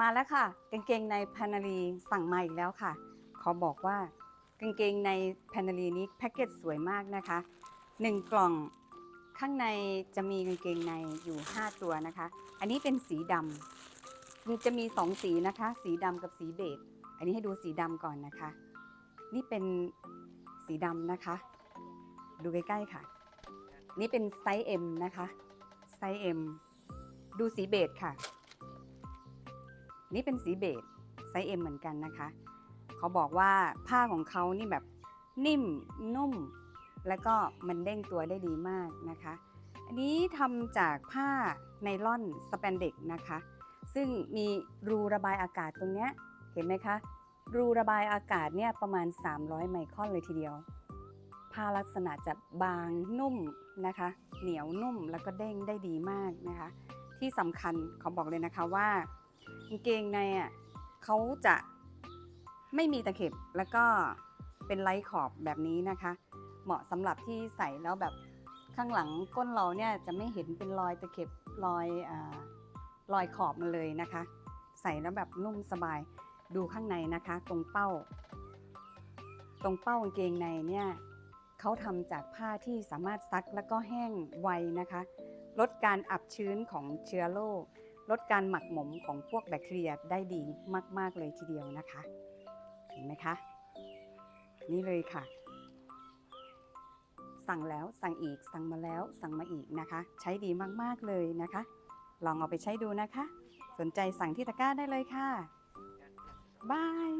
มาแล้วค่ะกางเกงในแพนนารีสั่งมาอีกแล้วค่ะ ขอบอกว่ากางเกงในแพนนารีนี้แพ็กเกจสวยมากนะคะหนึ่งกล่องข้างในจะมีกางเกงในอยู่ 5 ตัวนะคะ อันนี้เป็นสีดำมันจะมี 2 สีนะคะ สีดำกับสีเบจอันนี้ให้ดูสีดำก่อนนะคะ นี่เป็นสีดำนะคะ ดูใกล้ๆค่ะ นี่เป็นไซส์ M นะคะไซส์ M ดูสีเบจค่ะ นี่เป็นสีเบจไซส์ M เหมือนกันนะคะ เขาบอกว่าผ้าของเขานี่แบบนิ่มนุ่ม แล้วก็มันเด้งตัวได้ดีมากนะคะ อันนี้ทำจากผ้าไนล่อนสแปนเด็กนะคะ ซึ่งมีรูระบายอากาศตรงเนี้ยเห็นไหมคะ รูระบายอากาศเนี่ยประมาณ 300 ไมครอนเลยทีเดียว ผ้าลักษณะจะบางนุ่มนะคะ เหนียวนุ่มแล้วก็เด้งได้ดีมากนะคะ ที่สำคัญเขาบอกเลยนะคะว่า กางเกงในอะเขาจะไม่มีตะเข็บแล้วก็เป็นไร้ขอบแบบนี้นะคะ เหมาะสำหรับที่ใส่แล้วแบบข้างหลังก้นเราเนี่ยจะไม่เห็นเป็นรอยตะเข็บรอยอารอยขอบมาเลยนะคะ ใส่แล้วแบบนุ่มสบายดูข้างในนะคะ ตรงเป้า ตรงเป้ากางเกงในเนี่ยเขาทำจากผ้าที่สามารถซักแล้วก็แห้งไวนะคะ ลดการอับชื้นของเชื้อโรค ลดการหมักหมมของพวกแบคทีเรียได้ดีมาก ๆ เลยทีเดียวนะคะ เห็นไหมคะ นี่เลยค่ะ สั่งแล้วสั่งอีกสั่งมาแล้วสั่งมาอีกนะคะ ใช้ดีมาก ๆ เลยนะคะ ลองเอาไปใช้ดูนะคะ สนใจสั่งที่ตะกร้าได้เลยค่ะบาย